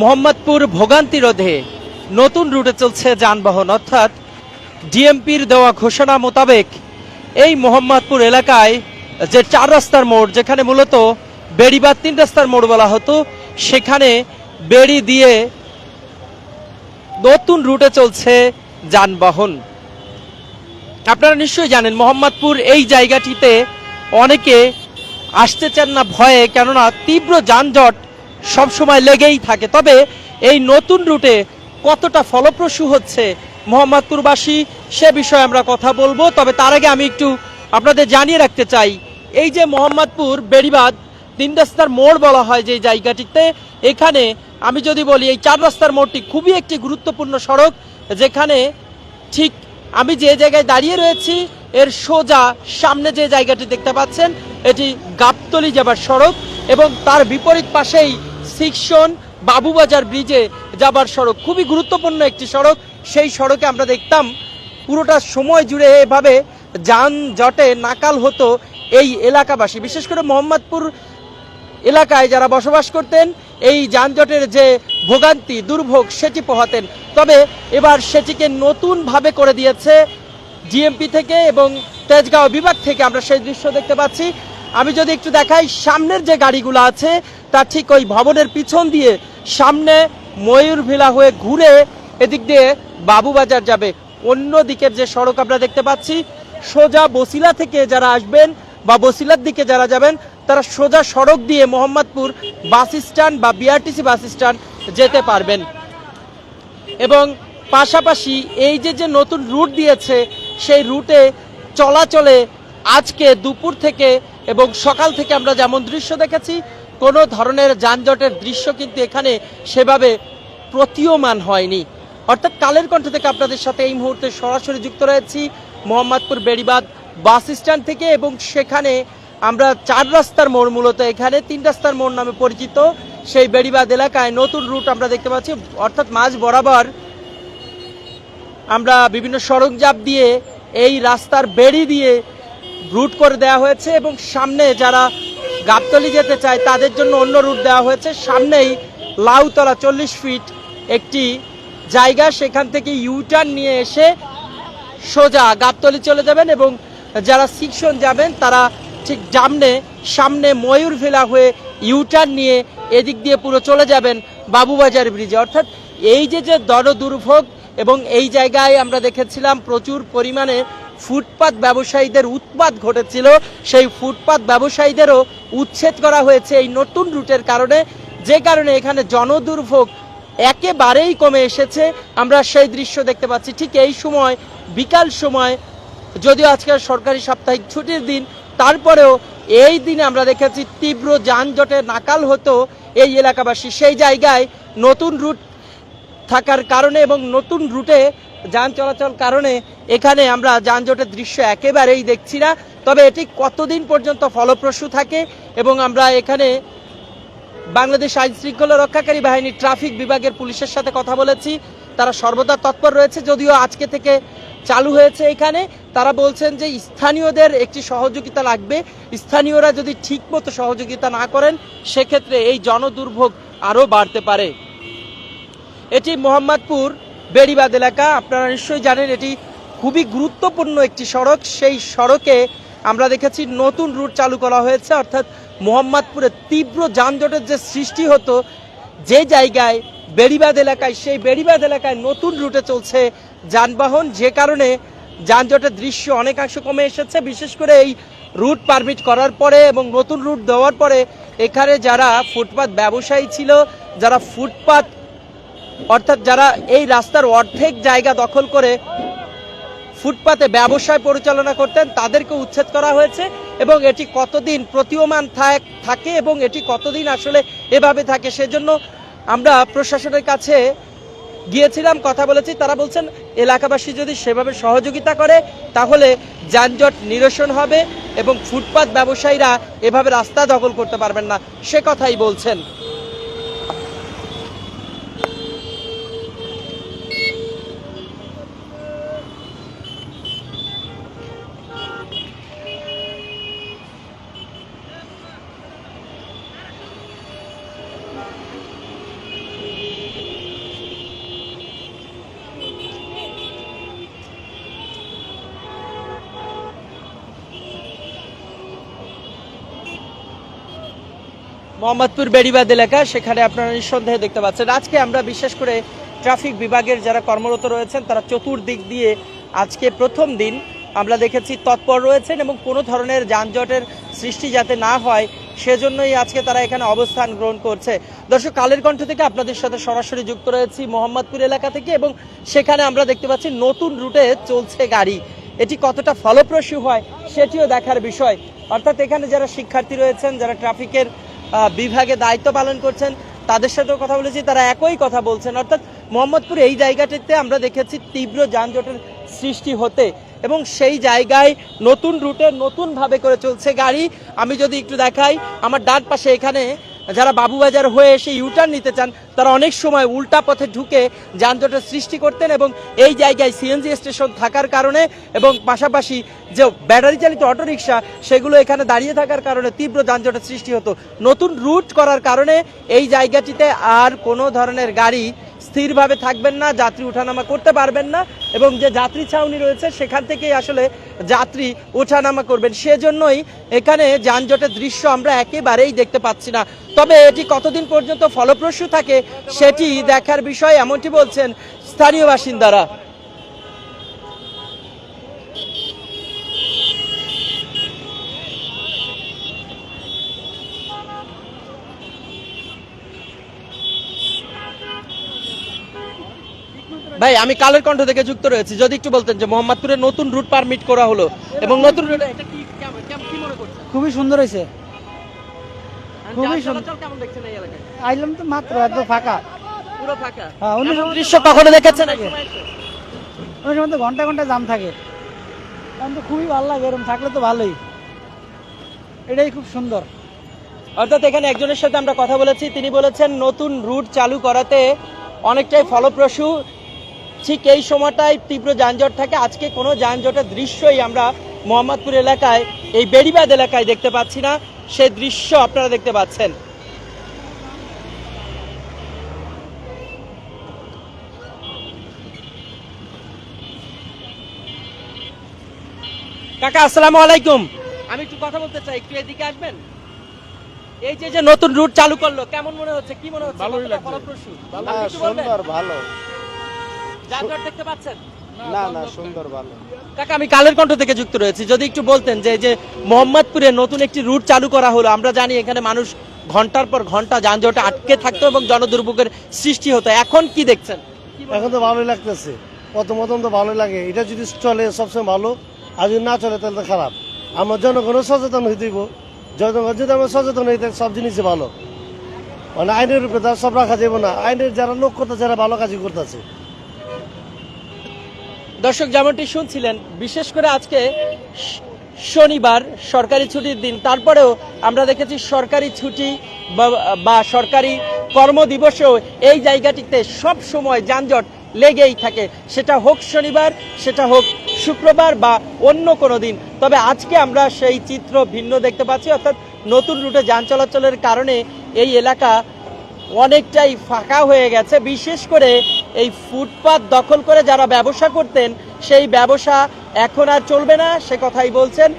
মোহাম্মদপুর ভোগান্তি রোধে নতুন রুটে চলছে যানবাহন। অর্থাৎ ডিএমপির দেওয়া ঘোষণা মোতাবেক এই মোহাম্মদপুর এলাকায় যে চার রাস্তার মোড়, যেখানে মূলত বেড়ি বা তিন রাস্তার মোড় বলা হতো, সেখানে বেড়ি দিয়ে নতুন রুটে চলছে যানবাহন। আপনারা নিশ্চয়ই জানেন, মোহাম্মদপুর এই জায়গাটিতে অনেকে আসতে চান না ভয়ে, কেননা তীব্র যানজট সবসময় লেগেই থাকে। তবে এই নতুন রুটে কতটা ফলপ্রসূ হচ্ছে মোহাম্মদপুরবাসী সে বিষয়ে আমরা কথা বলব। তবে তার আগে আমি একটু আপনাদের জানিয়ে রাখতে চাই, এই যে মোহাম্মদপুর বেড়িবাদ তিন রাস্তার মোড় বলা হয় যে জায়গাটিতে, এখানে আমি যদি বলি এই চার রাস্তার মোড়টি খুবই একটি গুরুত্বপূর্ণ সড়ক, যেখানে ঠিক আমি যে জায়গায় দাঁড়িয়ে রয়েছি, এর সোজা সামনে যে জায়গাটি দেখতে পাচ্ছেন, এটি গাবতলি যাবার সড়ক এবং তার বিপরীত পাশেই সিকশন বাবুবাজার ব্রিজে যাবার সড়ক। খুবই গুরুত্বপূর্ণ একটি সড়ক। সেই সড়কে আমরা দেখতাম পুরোটা সময় জুড়ে এভাবে যানজটে নাকাল হতো এই এলাকাবাসী। বিশেষ করে মোহাম্মদপুর এলাকায় যারা বসবাস করতেন, এই যানজটের যে ভোগান্তি, দুর্ভোগ সেটি পোহাতেন। তবে এবার সেটিকে নতুনভাবে করে দিয়েছে জিএমপি থেকে এবং তেজগাঁও বিভাগ থেকে আমরা সেই দৃশ্য দেখতে পাচ্ছি। আমি যদি একটু দেখাই, সামনের যে গাড়িগুলো আছে তা ঠিক ওই ভবনের পিছন দিয়ে সামনে ময়ূরভিলা হয়ে ঘুরে এদিক দিয়ে বাবুবাজার যাবে। অন্য দিকের যে সড়ক আমরা দেখতে পাচ্ছি, সোজা বসিলা থেকে যারা আসবেন বা বসিলার দিকে যারা যাবেন, তারা সোজা সড়ক দিয়ে মোহাম্মদপুর বাস স্ট্যান্ড বা বিআরটিসি বাস স্ট্যান্ড যেতে পারবেন। এবং পাশাপাশি এই যে যে নতুন রুট দিয়েছে, সেই রুটে চলাচলে আজকে দুপুর থেকে এবং সকাল থেকে আমরা যেমন দৃশ্য দেখেছি কোনো ধরনের যানজটের দৃশ্য কিন্তু এখানে সেভাবে প্রতীয়মান হয়নি। অর্থাৎ কালের কণ্ঠ থেকে আপনাদের সাথে এই মুহূর্তে সরাসরি যুক্ত রয়েছি মোহাম্মদপুর বেড়িবাদ বাস স্ট্যান্ড থেকে এবং সেখানে আমরা চার রাস্তার মোড়, মূলত এখানে তিন রাস্তার মোড় নামে পরিচিত সেই বেড়িবাদ এলাকায় নতুন রুট আমরা দেখতে পাচ্ছি। অর্থাৎ মাঝ বরাবর আমরা বিভিন্ন সরঞ্জাম দিয়ে এই রাস্তার বেড়ি দিয়ে রুট করে দেওয়া হয়েছে এবং সামনে যারা গাবতলি যেতে চায়, তাদের জন্য অন্য রুট দেওয়া হয়েছে। সামনেই লাউতলা চল্লিশ ফিট একটি জায়গা, সেখান থেকে ইউটার্ন নিয়ে এসে সোজা গাবতলি চলে যাবেন এবং যারা সিকশন যাবেন, তারা ঠিক জামনে সামনে ময়ূর ময়ূরভিলা হয়ে ইউটার্ন নিয়ে এদিক দিয়ে পুরো চলে যাবেন বাবুবাজার ব্রিজে অর্থাৎ এই যে যে দর দুর্ভোগ এবং এই জায়গায় আমরা দেখেছিলাম প্রচুর পরিমাণে ফুটপাত ব্যবসায়ীদের উৎপাত ঘটেছিল। সেই ফুটপাত ব্যবসায়ীদেরও উচ্ছেদ করা হয়েছে এই নতুন রুটের কারণে। যে কারণে এখানে জনদুর্ভোগ একেবারেই কমে এসেছে। আমরা সেই দৃশ্য দেখতে পাচ্ছি ঠিক এই সময়, বিকাল সময়, যদিও আজকে সরকারি সাপ্তাহিক ছুটির দিন, তারপরেও এই দিনে আমরা দেখেছি তীব্র যানজটে নাকাল হতো এই এলাকাবাসী। সেই জায়গায় নতুন রুট থাকার কারণে এবং নতুন রুটে যান চলাচল কারণে এখানে আমরা যানজটের দৃশ্য একেবারেই দেখছি না। তবে এটি কতদিন পর্যন্ত ফলপ্রসূ থাকে এবং আমরা এখানে বাংলাদেশ আইন শৃঙ্খলা রক্ষাকারী বাহিনী ট্রাফিক বিভাগের পুলিশের সাথে কথা বলেছি। তারা সর্বদা তৎপর রয়েছে, যদিও আজকে থেকে চালু হয়েছে এখানে। তারা বলছেন যে স্থানীয়দের একটি সহযোগিতা লাগবে। স্থানীয়রা যদি ঠিকমতো সহযোগিতা না করেন, সেক্ষেত্রে এই জনদুর্ভোগ আরও বাড়তে পারে। এটি মোহাম্মদপুর বেড়িবাদ এলাকা। আপনারা নিশ্চয়ই জানেন, এটি খুবই গুরুত্বপূর্ণ একটি সড়ক। সেই সড়কে আমরা দেখেছি নতুন রুট চালু করা হয়েছে। অর্থাৎ মোহাম্মদপুরে তীব্র যানজটের যে সৃষ্টি হতো, যে জায়গায় বেড়িবাদ এলাকায়, সেই বেড়িবাদ এলাকায় নতুন রুটে চলছে যানবাহন। যে কারণে যানজটের দৃশ্য অনেকাংশ কমে এসেছে। বিশেষ করে এই রুট পারমিট করার পরে এবং নতুন রুট দেওয়ার পরে এখানে যারা ফুটপাত ব্যবসায়ী ছিল, যারা ফুটপাত অর্থাৎ যারা এই রাস্তার অর্ধেক জায়গা দখল করে ফুটপাতে ব্যবসায় পরিচালনা করতেন, তাদেরকে উচ্ছেদ করা হয়েছে এবং এটি কতদিন প্রতীয়মান থাক- এবং এটি কতদিন আসলে এভাবে থাকে সেজন্য আমরা প্রশাসনের কাছে গিয়েছিলাম, কথা বলেছি। তারা বলছেন, এলাকাবাসী যদি সেভাবে সহযোগিতা করে, তাহলে যানজট নিরসন হবে এবং ফুটপাত ব্যবসায়ীরা এভাবে রাস্তা দখল করতে পারবেন না। সে কথাই বলছেন। মোহাম্মদপুর বেড়িবাদ এলাকা, সেখানে আপনারা নিঃসন্দেহে দেখতে পাচ্ছেন। আজকে আমরা বিশেষ করে ট্রাফিক বিভাগের যারা কর্মরত রয়েছেন, তারা চতুর্দিক দিয়ে আজকে প্রথম দিন আমরা দেখেছি তৎপর রয়েছেন এবং কোনো ধরনের যানজটের সৃষ্টি যাতে না হয়, সেজন্যই আজকে তারা এখানে অবস্থান গ্রহণ করছে। দর্শক, কালের কণ্ঠ থেকে আপনাদের সাথে সরাসরি যুক্ত রয়েছি মোহাম্মদপুর এলাকা থেকে এবং সেখানে আমরা দেখতে পাচ্ছি নতুন রুটে চলছে গাড়ি। এটি কতটা ফলপ্রসূ হয়, সেটিও দেখার বিষয়। অর্থাৎ এখানে যারা শিক্ষার্থী রয়েছেন, যারা ট্রাফিকের বিভাগে দায়িত্ব পালন করছেন, তাদের সাথেও কথা বলেছি, তারা একই কথা বলছেন। অর্থাৎ মোহাম্মদপুর এই জায়গাটিতে আমরা দেখেছি তীব্র যানজটের সৃষ্টি হতে এবং সেই জায়গায় নতুন রুটে নতুনভাবে করে চলছে গাড়ি। আমি যদি একটু দেখাই, আমার ডান পাশে এখানে যারা বাবুবাজার হয়ে এসে ইউটার্ন নিতে চান, তারা অনেক সময় উল্টা পথে ঢুকে যানজটের সৃষ্টি করতেন এবং এই জায়গায় সিএনজি স্টেশন থাকার কারণে এবং পাশাপাশি যে ব্যাটারি চালিত অটোরিকশা, সেগুলো এখানে দাঁড়িয়ে থাকার কারণে তীব্র যানজটের সৃষ্টি হতো। নতুন রুট করার কারণে এই জায়গাটিতে আর কোনো ধরনের গাড়ি স্থিরভাবে থাকবেন না, যাত্রী ওঠানামা করতে পারবেন না এবং যে যাত্রী ছাউনি রয়েছে সেখান থেকেই আসলে যাত্রী ওঠানামা করবেন। সেজন্যই এখানে যানজটের দৃশ্য আমরা একেবারেই দেখতে পাচ্ছি না। তবে এটি কতদিন পর্যন্ত ফলপ্রসূ থাকে সেটি দেখার বিষয় এমনটি বলছেন স্থানীয় বাসিন্দারা। ভাই আমি কালের কণ্ঠ থেকে যুক্ত রয়েছি। যদি একটু বলতেন যে মোহাম্মদপুরে নতুন রুট পারমিট করা হলো এবং নতুন রুট এটা কি কেমন কেমন- কি মনে করছেন? খুবই সুন্দর হয়েছে। খুবই সুন্দর। চলাচল কেমন দেখছেন এই এলাকায়? আইলাম তো মাত্র একদম ফাঁকা। পুরো ফাঁকা? হ্যাঁ, দৃশ্য কখনো দেখেছেন সময় ওই সময় তো ঘণ্টা ঘণ্টা জাম থাকে। এখন তো খুবই ভালো লাগে এরকম থাকলে তো ভালোই। এটাই খুব সুন্দর। অর্থাৎ এখানে একজনের সাথে আমরা কথা বলেছি। তিনি বলেছেন নতুন রুট চালু করাতে অনেকটাই ফলপ্রসূ। ঠিক এই সময়টায় তীব্র যানজট থাকে। আজকে কোনো যানজটের দৃশ্যই আমরা মোহাম্মদপুর এলাকায় এই বেড়িবাদ এলাকায় দেখতে পাচ্ছি না। সেই দৃশ্য আপনারা দেখতে পাচ্ছেন। কাকা আসসালামু আলাইকুম। আমি একটু কথা বলতে চাই একটু এদিকে আসবেন? এই যে যে নতুন রুট চালু করল কেমন মনে হচ্ছে? কি মনে হচ্ছে। ভালো বলবেন? সুন্দর ভালো। যানজট দেখতে পাচ্ছেন? না না সুন্দর ভালো। কাকা আমি কালের কণ্ঠ থেকে যুক্ত রয়েছি। যদি একটু বলতেন যে যে মোহাম্মদপুরে নতুন একটি রুট চালু করা হলো আমরা জানি এখানে মানুষ ঘণ্টার পর ঘণ্টা যানজটে আটকে থাকতো এবং জনদুর্ভোগের সৃষ্টি হতো। এখন কি দেখছেন? এখন তো ভালোই লাগতেছে। প্রথম প্রথম তো ভালোই লাগে। এটা যদি চলে সবসময় ভালো। আর যদি না চলে তাহলে তো খারাপ। আমরা জনগণও সচেতন হয়ে দিব। জনগণ যদি আমরা সচেতন হই তাহলে সব জিনিসই ভালো। মানে আইনের উপরে সব রাখা যাবে না। আইনের যারা লোক করতেছে যারা ভালো কাজই করতেছে। দর্শক, যেমনটি শুনছিলেন, বিশেষ করে আজকে শনিবার, সরকারি ছুটির দিন। তারপরেও আমরা দেখেছি সরকারি ছুটি বা- সরকারি কর্মদিবসেও এই জায়গাটিতে সব সময় যানজট লেগেই থাকে। সেটা হোক শনিবার, সেটা হোক শুক্রবার বা অন্য কোনো দিন। তবে আজকে আমরা সেই চিত্র ভিন্ন দেখতে পাচ্ছি। অর্থাৎ নতুন রুটে যান চলাচলের কারণে এই এলাকা অনেকটাই ফাঁকা হয়ে গেছে। বিশেষ করে এই ফুটপাত দখল করে যারা ব্যবসা করতেন, সেই ব্যবসা এখন আর চলবে না, সে কথাই বলছেন।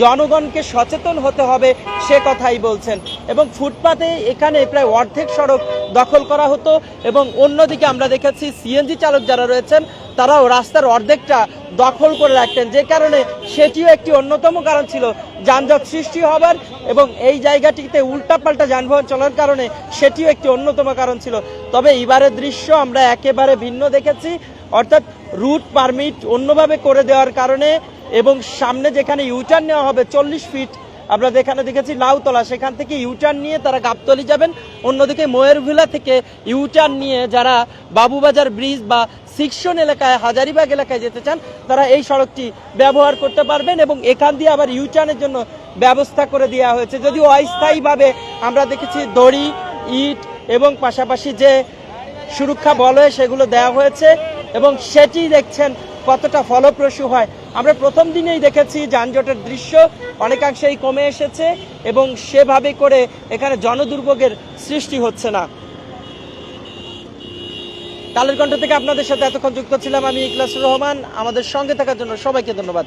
জনগণকে সচেতন হতে হবে, সে কথাই বলছেন। এবং ফুটপাতে এখানে প্রায় অর্ধেক সড়ক দখল করা হতো এবং অন্যদিকে আমরা দেখেছি সিএনজি চালক যারা রয়েছেন, তারাও রাস্তার অর্ধেকটা দখল করে রাখতেন। যে কারণে সেটিও একটি অন্যতম কারণ ছিল যানজট সৃষ্টি হবার এবং এই জায়গাটিতে উল্টাপাল্টা যানবাহন চলার কারণে সেটিও একটি অন্যতম কারণ ছিল। তবে এবারের দৃশ্য আমরা একেবারে ভিন্ন দেখেছি। অর্থাৎ রুট পারমিট অন্যভাবে করে দেওয়ার কারণে এবং সামনে যেখানে ইউটার্ন নেওয়া হবে চল্লিশ ফিট আমরা যেখানে দেখেছি লাউতলা সেখান থেকে ইউটার্ন নিয়ে তারা গাবতলি যাবেন। অন্যদিকে ময়ূরভিলা থেকে ইউটার্ন নিয়ে যারা বাবুবাজার ব্রিজ বা সিকশন এলাকায়, হাজারিবাগ এলাকায় যেতে চান, তারা এই সড়কটি ব্যবহার করতে পারবেন এবং এখান দিয়ে আবার ইউটার্নের জন্য ব্যবস্থা করে দেওয়া হয়েছে। যদিও অস্থায়ীভাবে আমরা দেখেছি দড়ি, ইট এবং পাশাপাশি যে সুরক্ষা বলয়, সেগুলো দেওয়া হয়েছে এবং সেটি দেখছেন কতটা ফলপ্রসূ হয়। আমরা প্রথম দিনেই দেখেছি যানজটের দৃশ্য, অনেকাংশেই কমে এসেছে এবং সেভাবে করে এখানে জনদুর্ভোগের সৃষ্টি হচ্ছে না। কালের কণ্ঠ থেকে আপনাদের সাথে এতক্ষণ যুক্ত ছিলাম আমি ইকলাসুর রহমান। আমাদের সঙ্গে থাকার জন্য সবাইকে ধন্যবাদ।